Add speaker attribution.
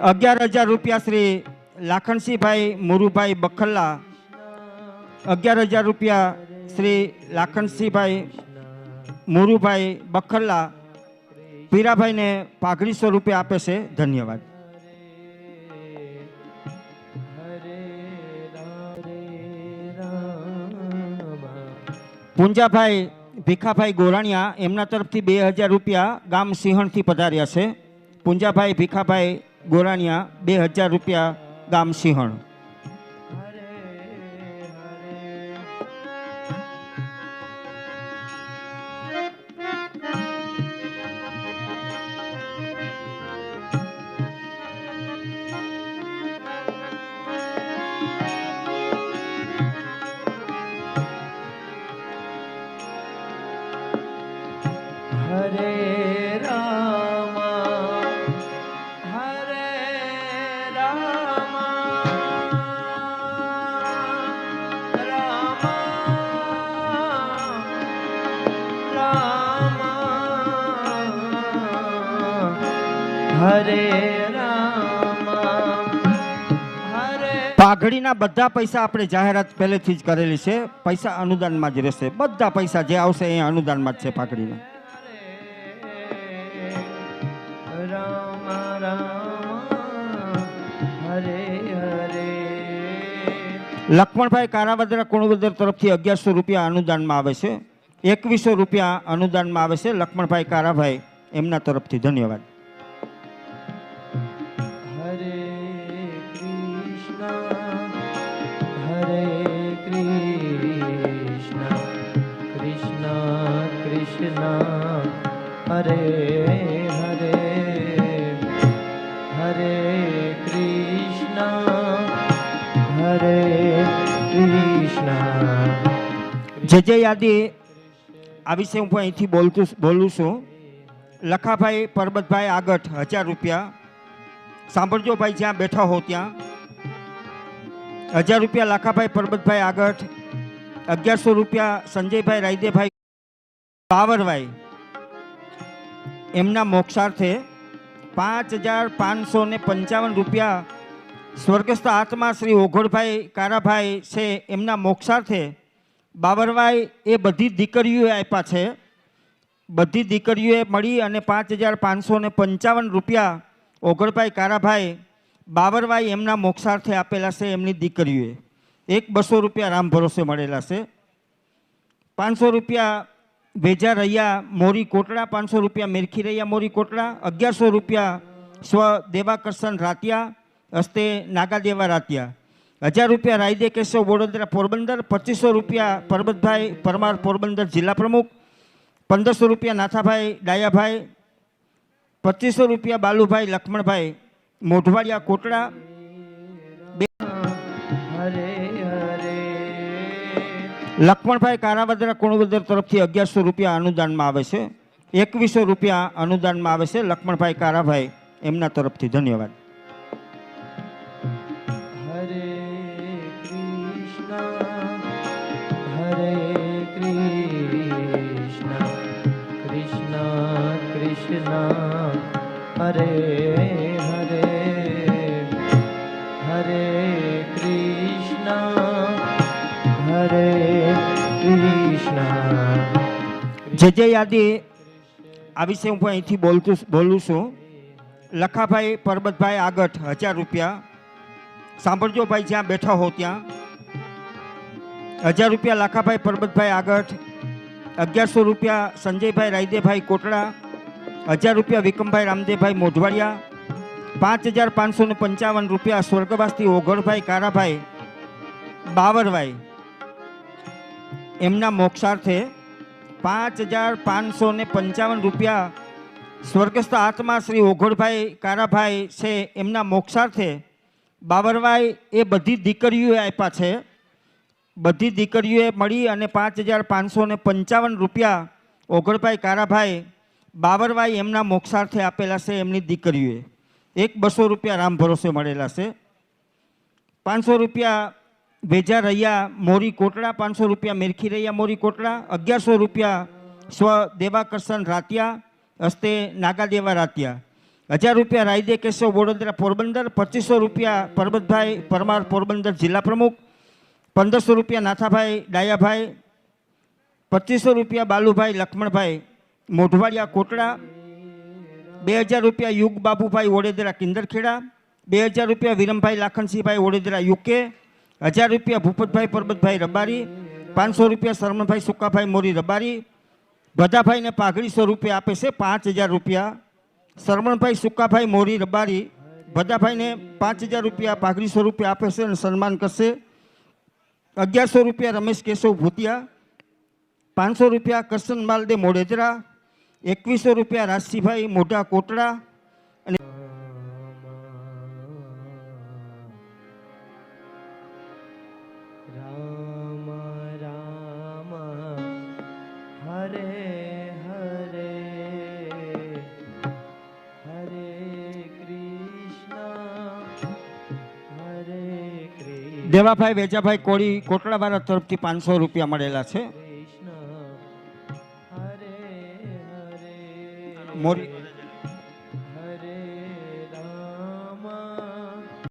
Speaker 1: અગિયાર હજાર રૂપિયા શ્રી લાખણસિંહભાઈ મુરુભાઈ બખલ્લા. અગિયાર હજાર રૂપિયા શ્રી લાખણસિંહભાઈ મુરુભાઈ બખલ્લા. પીરાભાઈને પાઘડીસો રૂપિયા આપે છે. ધન્યવાદ. પૂંજાભાઈ ભીખાભાઈ ગોરાણીયા એમના તરફથી બે હજાર રૂપિયા ગામ સિંહણથી પધાર્યા છે. પુંજાભાઈ ભીખાભાઈ ગોરાણીયા બે હજાર રૂપિયા ગામ સિંહણ.
Speaker 2: હરે
Speaker 1: પાઘડીના બધા પૈસા આપણે જાહેરાત પહેલેથી જ કરેલી છે. પૈસા અનુદાનમાં જ રહેશે. બધા પૈસા જે આવશે એ અનુદાનમાં જ છે પાઘડીના. લક્ષ્મણભાઈ કારાવદરા કુણવદર તરફથી અગિયારસો રૂપિયા અનુદાનમાં આવે છે. એકવીસો રૂપિયા અનુદાનમાં આવે છે લક્ષ્મણભાઈ કારાભાઈ એમના તરફથી. ધન્યવાદ.
Speaker 2: હરે હરે હરે કૃષ્ણ, હરે
Speaker 1: જે જે યાદી આ વિશે હું અહીંથી બોલતું બોલું છું. લખાભાઈ પરબતભાઈ આગઠ, હજાર રૂપિયા. સાંભળજો ભાઈ, જ્યાં બેઠા હો ત્યાં. હજાર રૂપિયા લાખાભાઈ પરબતભાઈ આગઠ. અગિયારસો રૂપિયા સંજયભાઈ રાયદેભાઈ. પાવરભાઈ એમના મોક્ષાર્થે પાંચ હજાર પાંચસો ને પંચાવન રૂપિયા સ્વર્ગસ્થ આત્મા શ્રી ઓઘોડભાઈ કારાભાઈ છે. એમના મોક્ષાર્થે બાબરભાઈ એ બધી દીકરીઓએ આપ્યા છે. બધી દીકરીઓએ મળી અને પાંચ હજાર પાંચસો પંચાવન રૂપિયા ઓગળભાઈ કારાભાઈ બાબરભાઈ એમના મોક્ષાર્થે આપેલા છે એમની દીકરીઓએ. એક બસો રૂપિયા રામ ભરોસે મળેલા છે. પાંચસો રૂપિયા વેજા રહ્યા મોરી કોટડા, પાંચસો રૂપિયા મેરખી રહ્યા મોરી કોટડા, અગિયારસો રૂપિયા સ્વ દેવાકર્ષણ રાતિયા હસ્તે નાગાદેવા રાતિયા. હજાર રૂપિયા રાયદે કેશવ વડોદરા પોરબંદર પચીસો રૂપિયા પરબતભાઈ પરમાર પોરબંદર જિલ્લા પ્રમુખ પંદરસો રૂપિયા નાથાભાઈ ડાયાભાઈ પચીસો રૂપિયા બાલુભાઈ લક્ષ્મણભાઈ મોઢવાડિયા કોટડા. લક્ષ્મણભાઈ કારાવદરા કુણવદર તરફથી અગિયારસો રૂપિયા અનુદાનમાં આવે છે. એકવીસો રૂપિયા અનુદાનમાં આવે છે. લક્ષ્મણભાઈ કારાભાઈ એમના તરફથી ધન્યવાદ. જે જે યાદી આ વિશે હું અહીંથી બોલતું બોલું છું. લખાભાઈ પરબતભાઈ આગઠ, હજાર રૂપિયા. સાંભળજો ભાઈ, જ્યાં બેઠા હો ત્યાં. હજાર રૂપિયા લખાભાઈ પરબતભાઈ આગઠ, અગિયારસો રૂપિયા સંજયભાઈ રાયદેભાઈ કોટડા હજાર રૂપિયા વિકમભાઈ રામદેવભાઈ મોઢવાડિયા, પાંચ હજાર પાંચસો ને પંચાવન રૂપિયા સ્વર્ગવાસથી ઓઘડભાઈ કારાભાઈ, બાવરભાઈ. એમના મોક્ષાર્થે પાંચ હજાર પાંચસો ને પંચાવન રૂપિયા સ્વર્ગસ્થ આત્મા શ્રી ઓઘડભાઈ કારાભાઈ છે એમના મોક્ષાર્થે બાવરભાઈ એ બધી દીકરીઓએ આપ્યા છે. બધી દીકરીઓએ મળી અને પાંચ હજાર પાંચસો પંચાવન રૂપિયા ઓઘડભાઈ કારાભાઈ બાબરભાઈ એમના મોક્ષાર્થે આપેલા છે એમની દીકરીઓએ. એક બસો રૂપિયા રામ ભરોસે મળેલા છે. પાંચસો રૂપિયા વેજા રહ્યા મોરી કોટડા, પાંચસો રૂપિયા મેરખી રહ્યા મોરી કોટડા, અગિયારસો રૂપિયા સ્વ દેવાકર્ષણ રાતિયા, હસ્તે નાગાદેવા રાતિયા. હજાર રૂપિયા રાયદે કેશવ વડોદરા પોરબંદર, પચીસો રૂપિયા પરબતભાઈ પરમાર પોરબંદર જિલ્લા પ્રમુખ, પંદરસો રૂપિયા નાથાભાઈ ડાયાભાઈ, પચીસો રૂપિયા બાલુભાઈ લક્ષ્મણભાઈ મોઢવાડિયા કોટડા, બે હજાર રૂપિયા યુગ બાબુભાઈ વડોદરા કિંદરખેડા, બે હજાર રૂપિયા વિરમભાઈ લાખનસિંહભાઈ વડોદરા યુકે હજાર રૂપિયા ભૂપતભાઈ પરબતભાઈ રબારી, પાંચસો રૂપિયા શરમણભાઈ સુકાભાઈ મોરી રબારી ભદાભાઈને પાઘડી સો રૂપિયા આપે છે, પાંચ હજાર રૂપિયા. શરમણભાઈ સુકાભાઈ મોરી રબારી ભદાભાઈને પાંચ હજાર રૂપિયા પાઘડી સો રૂપિયા આપે છે અને સન્માન કરશે. અગિયારસો રૂપિયા રમેશ કેશવ ભૂતિયા, પાંચસો રૂપિયા કરશન માલદે મોડેદરા એકવીસો રૂપિયા રાશિભાઈ મોઢા કોટડા
Speaker 2: રામ રામ હરે હરે હરે કૃષ્ણ હરે
Speaker 1: દેવાભાઈ વેજાભાઈ કોળી કોટડાવાળા તરફથી પાંચસો રૂપિયા મળેલા છે.
Speaker 2: કૃષ્ણ હરે હરે
Speaker 1: મોરી